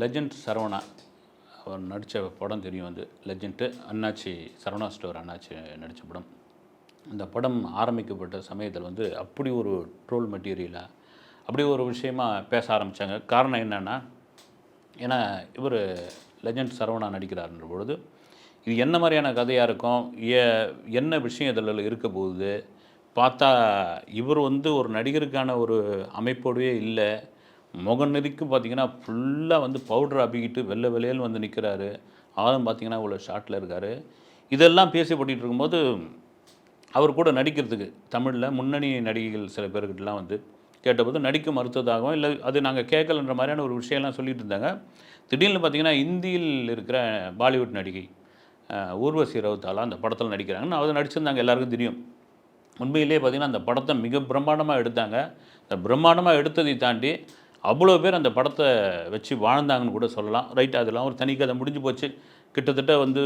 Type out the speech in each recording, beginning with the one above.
Legend Saravana அவர் நடித்த படம் தெரியும் வந்து லெஜண்ட்டு அண்ணாச்சி சரவணா ஸ்டோர் அண்ணாச்சி நடித்த படம். அந்த படம் ஆரம்பிக்கப்பட்ட சமயத்தில் வந்து அப்படி ஒரு ட்ரோல் மெட்டீரியலாக அப்படி ஒரு விஷயமா பேச ஆரம்பித்தாங்க காரணம் என்னென்னா ஏன்னா இவர் லெஜண்ட் சரவணா நடிக்கிறாருன்ற பொழுது இது என்ன மாதிரியான கதையாக இருக்கும் ஏ என்ன விஷயம் இதில் இருக்க போகுது பார்த்தா இவர் வந்து ஒரு நடிகருக்கான ஒரு அமைப்போடவே இல்லை முகம் நெறிக்கு பார்த்தீங்கன்னா ஃபுல்லாக வந்து பவுடர் அப்பிக்கிட்டு வெள்ளை வெளியில் வந்து நிற்கிறாரு ஆளும் பார்த்தீங்கன்னா இவ்வளோ ஷார்ட்டில் இருக்கார். இதெல்லாம் பேசப்பட்டு இருக்கும்போது அவர் கூட நடிக்கிறதுக்கு தமிழில் முன்னணி நடிகைகள் சில பேர்கிட்டலாம் வந்து கேட்டபோது நடிக்க மறுத்ததாகவும் இல்லை அது நாங்கள் கேட்கலன்ற மாதிரியான ஒரு விஷயம்லாம் சொல்லிட்டு இருந்தாங்க. திடீர்னு பார்த்தீங்கன்னா இந்தியில் இருக்கிற பாலிவுட் நடிகை ஊர்வசி ரவுத்தாலா அந்த படத்தில் நடிக்கிறாங்கன்னு அவர் நடிச்சிருந்தாங்க எல்லாருக்கும் தெரியும். உண்மையிலேயே பார்த்தீங்கன்னா அந்த படத்தை மிக பிரம்மாண்டமாக எடுத்தாங்க. அந்த பிரம்மாண்டமாக எடுத்ததை தாண்டி அவ்வளோ பேர் அந்த படத்தை வச்சு வாழ்ந்தாங்கன்னு கூட சொல்லலாம். ரைட் அதெல்லாம் ஒரு தனி கதை முடிஞ்சு போச்சு. கிட்டத்தட்ட வந்து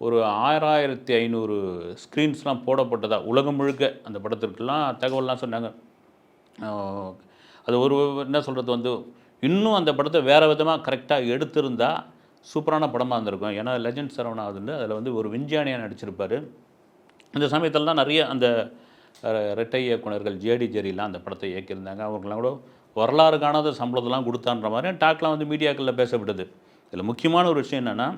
ஒரு ஆயிராயிரத்தி ஐநூறு ஸ்க்ரீன்ஸ்லாம் போடப்பட்டதா? உலகம் முழுக்க அந்த படத்திற்கெல்லாம் தகவல்லாம் சொன்னாங்க. அது ஒரு என்ன சொல்கிறது வந்து இன்னும் அந்த படத்தை வேறு விதமாக கரெக்டாக எடுத்திருந்தால் சூப்பரான படமாக இருந்திருக்கும். ஏன்னா லெஜண்ட் சரவணா வந்து அதில் வந்து ஒரு விஞ்ஞானியாக நடிச்சிருப்பார். இந்த சமயத்தில் தான் நிறைய அந்த அஹ், இரட்டை இயக்குனர்கள் ஜேடி ஜெரிலாம் அந்த படத்தை இயக்கியிருந்தாங்க. அவங்களாம் கூட வரலாறு காணாத சம்பளத்தெல்லாம் கொடுத்தான்ற மாதிரி டாக்லாம் வந்து மீடியாக்களில் பேசப்பட்டது. இதில் முக்கியமான ஒரு விஷயம் என்னென்னா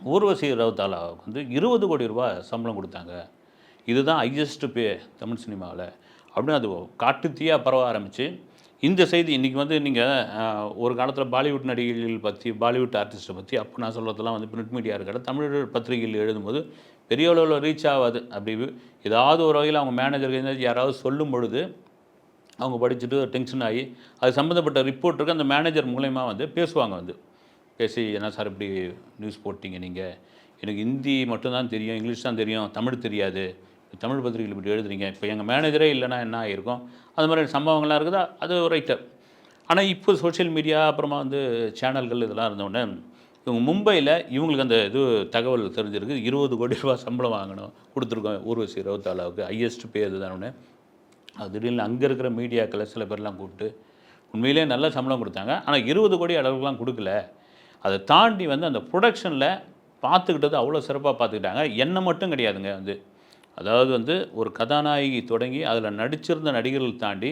ஊர்வசி ரவுத்தாலாவுக்கு வந்து இருபது கோடி ரூபாய் சம்பளம் கொடுத்தாங்க. இதுதான் ஹையஸ்ட் பே தமிழ் சினிமாவில் அப்படின்னு அது காட்டுத்தீயாக பரவ ஆரம்பிச்சு இந்த செய்தி இன்றைக்கி வந்து நீங்கள் ஒரு காலத்தில் பாலிவுட் நடிகைகள் பற்றி பாலிவுட் ஆர்டிஸ்ட்டை பற்றி அப்போ நான் சொல்கிறதெல்லாம் வந்து பிரிண்ட் மீடியா இருக்கிற தமிழ் பத்திரிகையில் எழுதும்போது பெரிய அளவில் ரீச் ஆகாது. அப்படி ஏதாவது ஒரு வகையில் அவங்க மேனேஜர் யாராவது சொல்லும் பொழுது அவங்க படிச்சுட்டு டென்ஷன் ஆகி அது சம்மந்தப்பட்ட ரிப்போர்ட்டருக்கு அந்த மேனேஜர் மூலயமா வந்து பேசுவாங்க வந்து. பேசி என்ன சார் இப்படி நியூஸ் போட்டீங்க நீங்கள் எனக்கு ஹிந்தி மட்டும்தான் தெரியும் இங்கிலீஷ் தான் தெரியும் தமிழ் தெரியாது. தமிழ் பத்திரிகையில் இப்படி எழுதுறீங்க. இப்போ எங்கள் மேனேஜரே இல்லைன்னா என்ன ஆகிருக்கும் அது மாதிரி சம்பவங்கள்லாம் இருக்குதா? அது ரைட்டர் ஆனால் இப்போ சோஷியல் மீடியா அப்புறமா வந்து சேனல்கள் இதெல்லாம் இருந்தோடனே இவங்க மும்பையில் இவங்களுக்கு அந்த இது தகவல் தெரிஞ்சிருக்கு. இருபது கோடி ரூபா சம்பளம் வாங்கணும் கொடுத்துருக்கோம். ஊர்வசி ரவுத்தாலாவுக்கு ஹையஸ்ட் பே அதுதானே அது திடீர்னு அங்கே இருக்கிற மீடியாக்களை சில பேர்லாம் கூப்பிட்டு உண்மையிலே நல்ல சம்பளம் கொடுத்தாங்க. ஆனால் இருபது கோடி அளவுக்குலாம் கொடுக்கல. அதை தாண்டி வந்து அந்த ப்ரொடக்ஷனில் பார்த்துக்கிட்டது அவ்வளோ சிறப்பாக பார்த்துக்கிட்டாங்க. என்ன மட்டும் கிடையாதுங்க வந்து அதாவது வந்து ஒரு கதாநாயகி தொடங்கி அதில் நடிச்சிருந்த நடிகர்கள் தாண்டி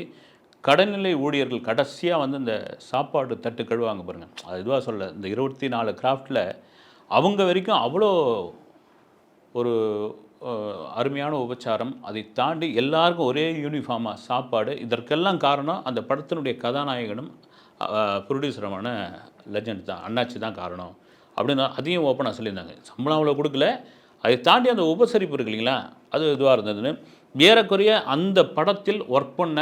கடல்நிலை ஊழியர்கள் கடைசியாக வந்து இந்த சாப்பாடு தட்டு கழுவாங்க பாருங்கள் அது இதுவாக சொல்ல இந்த இருபத்தி நாலு கிராஃப்டில் அவங்க வரைக்கும் அவ்வளோ ஒரு அருமையான உபச்சாரம். அதை தாண்டி எல்லாருக்கும் ஒரே யூனிஃபார்மாக சாப்பாடு. இதற்கெல்லாம் காரணம் அந்த படத்தினுடைய கதாநாயகனும் ப்ரொடியூசரமான லெஜண்ட் தான் அண்ணாச்சி தான் காரணம். அப்படின்னு அதையும் ஓப்பனாக சொல்லியிருந்தாங்க. சம்பளம் அவ்வளோ கொடுக்கல. அதை தாண்டி அந்த உபசரிப்பு இருக்கு இல்லைங்களா? அது இதுவாக இருந்ததுன்னு. ஏறக்குறைய அந்த படத்தில் ஒர்க் பண்ண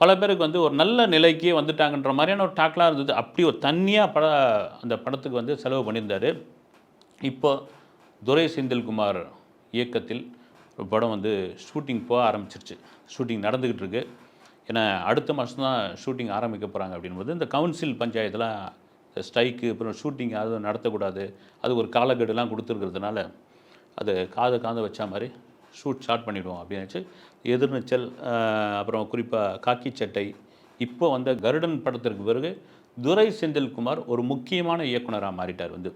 பல பேருக்கு வந்து ஒரு நல்ல நிலைக்கு வந்துட்டாங்கன்ற மாதிரியான ஒரு டாக்லாம் இருந்தது. அப்படி ஒரு தனியாக பட அந்த படத்துக்கு வந்து செலவு பண்ணியிருந்தார். இப்போ துரை செந்தில்குமார் இயக்கத்தில் படம் வந்து ஷூட்டிங் போக ஆரம்பிச்சிருச்சு. ஷூட்டிங் நடந்துக்கிட்டு இருக்கு ஏன்னா அடுத்த மாதம் தான் ஷூட்டிங் ஆரம்பிக்க போகிறாங்க அப்படின்போது இந்த கவுன்சில் பஞ்சாயத்தில் ஸ்ட்ரைக்கு அப்புறம் ஷூட்டிங் அதுவும் நடத்தக்கூடாது. அது ஒரு காலக்கெடுலாம் கொடுத்துருக்கிறதுனால அது காதை காதை வச்ச மாதிரி ஷூட் ஸ்டார்ட் பண்ணிவிடுவோம் அப்படின்னு எதிர்நீச்சல் அப்புறம் குறிப்பாக காக்கி சட்டை இப்போ வந்த கருடன் படத்திற்கு பிறகு துரை செந்தில்குமார் ஒரு முக்கியமான இயக்குனராக மாறிட்டார் வந்து.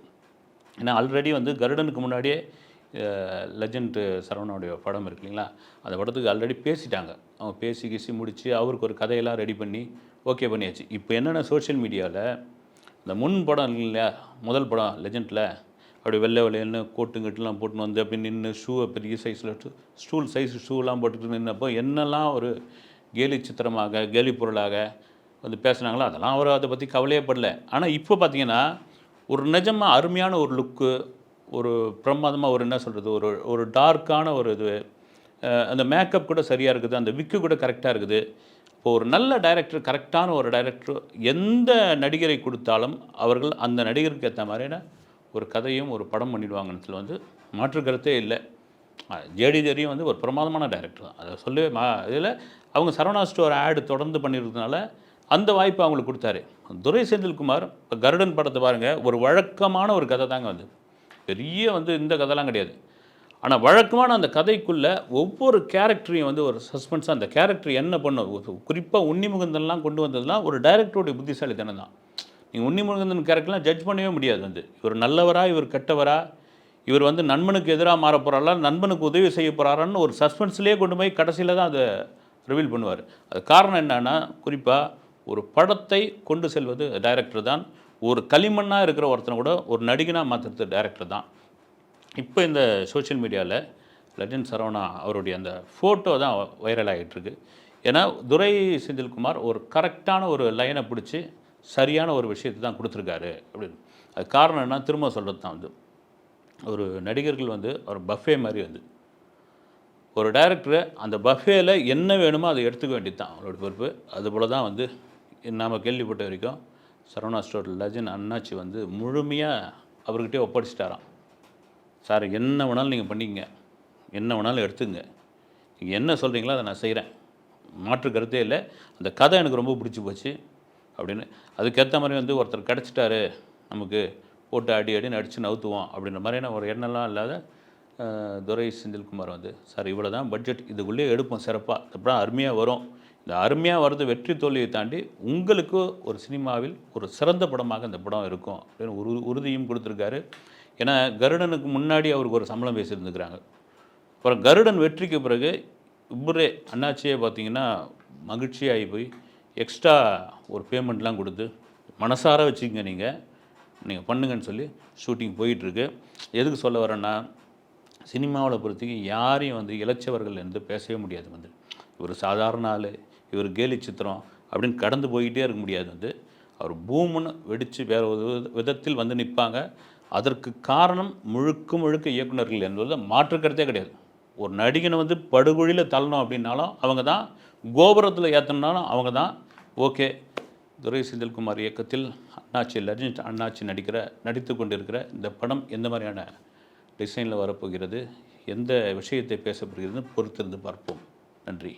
ஏன்னா ஆல்ரெடி வந்து கருடனுக்கு முன்னாடியே லெஜண்ட் சரவணனுடைய படம் இருக்கு இல்லைங்களா? அந்த படத்துக்கு ஆல்ரெடி பேசிட்டாங்க. அவங்க பேசி கிசி முடித்து அவருக்கு ஒரு கதையெல்லாம் ரெடி பண்ணி ஓகே பண்ணியாச்சு. இப்போ என்னென்ன சோஷியல் மீடியாவில் இந்த முன் படம் இல்லையா? முதல் படம் லெஜண்டில் அப்படி வெள்ளை வெள்ளையன்னு கோட்டுங்கட்டுலாம் போட்டுன்னு வந்து அப்படி நின்று ஷூவை பெரிய சைஸில் ஸ்டூல் சைஸ் ஷூலாம் போட்டுட்டு நின்னப்போ என்னெல்லாம் ஒரு கேலி சித்திரமாக கேலி பொருளாக வந்து பேசுனாங்களோ அதெல்லாம் அவர் அதை பற்றி கவலையே படல. ஆனால் இப்போ பார்த்தீங்கன்னா ஒரு நிஜமாக அருமையான ஒரு லுக்கு ஒரு பிரமாதமாக ஒரு என்ன சொல்கிறது ஒரு ஒரு டார்க்கான ஒரு இது அந்த மேக்கப் கூட சரியாக இருக்குது அந்த விக்கு கூட கரெக்டாக இருக்குது. இப்போ ஒரு நல்ல டைரக்டர் கரெக்டான ஒரு டைரக்டர் எந்த நடிகரை கொடுத்தாலும் அவர்கள் அந்த நடிகருக்கு ஏற்ற மாதிரியான ஒரு கதையும் ஒரு படம் பண்ணிடுவாங்கன்றதுல வந்து மாற்று கருத்தே இல்லை. ஜேடி ஜெரியும் வந்து ஒரு பிரமாதமான டைரக்டர் தான். அதை சொல்லவே மா இதில் அவங்க சரவணா ஸ்டோர் ஆடு தொடர்ந்து பண்ணியிருந்ததுனால அந்த வாய்ப்பு அவங்களுக்கு கொடுத்தாரு. துரை செந்தில்குமார் இப்போ கருடன் படத்தை பாருங்கள் ஒரு வழக்கமான ஒரு கதை தாங்க வந்து பெரிய வந்து இந்த கதைலாம் கிடையாது. ஆனால் வழக்கமான அந்த கதைக்குள்ளே ஒவ்வொரு கேரக்டரையும் வந்து ஒரு சஸ்பென்ஸாக அந்த கேரக்டர் என்ன பண்ணும்? குறிப்பாக உன்னிமுகந்தன்லாம் கொண்டு வந்ததுலாம் ஒரு டைரக்டருடைய புத்திசாலித்தனம் தான். நீங்கள் உன்னிமுகந்தன் கேரக்டர்லாம் ஜட்ஜ் பண்ணவே முடியாது வந்து. இவர் நல்லவரா இவர் கெட்டவரா இவர் வந்து நண்பனுக்கு எதிராக மாற போகிறாரா நண்பனுக்கு உதவி செய்ய போகிறாரான்னு ஒரு சஸ்பென்ஸ்லேயே கொண்டு போய் கடைசியில் தான் அதை ரிவீல் பண்ணுவார். அது காரணம் என்னன்னா குறிப்பாக ஒரு படத்தை கொண்டு செல்வது டைரக்டர் தான். ஒரு களிமண்ணாக இருக்கிற ஒருத்தனை கூட ஒரு நடிகனாக மாற்றுறது டேரக்டர் தான். இப்போ இந்த சோஷியல் மீடியாவில் லெஜண்ட் சரவணா அவருடைய அந்த ஃபோட்டோ தான் வைரல் ஆகிட்டுருக்கு ஏன்னா துரை செந்தில்குமார் ஒரு கரெக்டான ஒரு லைனை பிடிச்சி சரியான ஒரு விஷயத்தை தான் கொடுத்துருக்காரு அப்படின்னு. அது காரணம் என்ன திரும்ப சொல்கிறது தான் வந்து. ஒரு நடிகர்கள் வந்து ஒரு பஃபே மாதிரி வந்து. ஒரு டைரக்டர் அந்த பஃபேல என்ன வேணுமோ அதை எடுத்துக்க வேண்டியது தான் அவரோட பொறுப்பு. அதுபோல் தான் வந்து நாம் கேள்விப்பட்ட வரைக்கும் சரவணா ஸ்டோர் லஜன் அண்ணாச்சி வந்து முழுமையாக அவர்கிட்டே ஒப்படைச்சிட்டாராம். சார் என்ன வேணாலும் நீங்கள் பண்ணிக்கங்க. என்ன வேணாலும் எடுத்துங்க. நீங்கள் என்ன சொல்கிறீங்களோ அதை நான் செய்கிறேன் மாற்று கருத்தே இல்லை. அந்த கதை எனக்கு ரொம்ப பிடிச்சி போச்சு அப்படின்னு. அதுக்கேற்ற மாதிரி வந்து ஒருத்தர் கிடச்சிட்டாரு. நமக்கு போட்டு அடி அடி அடித்து நவுத்துவோம் அப்படின்ற மாதிரியான ஒரு எண்ணெல்லாம் இல்லாத துரை செந்தில்குமார் வந்து சார் இவ்வளோ தான் பட்ஜெட் இதுக்குள்ளேயே எடுப்போம் சிறப்பாக அப்புறம் அருமையாக வரும். இந்த அருமையாக வர்றது வெற்றி தோல்வியை தாண்டி உங்களுக்கு ஒரு சினிமாவில் ஒரு சிறந்த படமாக இந்த படம் இருக்கும் அப்படின்னு உரு உறுதியும் கொடுத்துருக்காரு. ஏன்னா கருடனுக்கு முன்னாடி அவருக்கு ஒரு சம்பளம் பேசியிருந்துக்கிறாங்க அப்புறம் கருடன் வெற்றிக்கு பிறகு இவரே அண்ணாச்சியே பார்த்தீங்கன்னா மகிழ்ச்சியாகி போய் எக்ஸ்ட்ரா ஒரு பேமெண்ட்லாம் கொடுத்து மனசார வச்சுக்கங்க நீங்கள் நீங்கள் பண்ணுங்கன்னு சொல்லி ஷூட்டிங் போயிட்டுருக்கு. எதுக்கு சொல்ல வரேன்னா சினிமாவில் பொறுத்தவரைக்கும் யாரையும் வந்து இளைச்சவர்கள் என்று பேசவே முடியாது வந்து ஒரு சாதாரண ஆள் இவர் கேலி சித்திரம் அப்படின்னு கடந்து போய்கிட்டே இருக்க முடியாது வந்து. அவர் பூமுன்னு வெடித்து வேறு ஒரு வித- விதத்தில் வந்து நிற்பாங்க. அதற்கு காரணம் முழுக்க முழுக்க இயக்குனர்கள் என்பது மாற்றுக்கிறதே கிடையாது. ஒரு நடிகனை வந்து படுகொழியில் தள்ளணும் அப்படின்னாலும் அவங்க தான் கோபுரத்தில் ஏற்றணுனாலும் அவங்க தான் ஓகே. துரை செந்தில்குமார் இயக்கத்தில் அண்ணாச்சி லஜினி அண்ணாச்சி நடிக்கிற நடித்து கொண்டிருக்கிற இந்த படம் எந்த மாதிரியான டிசைனில் வரப்போகிறது எந்த விஷயத்தை பேசப்படுகிறதுன்னு பொறுத்திருந்து பார்ப்போம். நன்றி.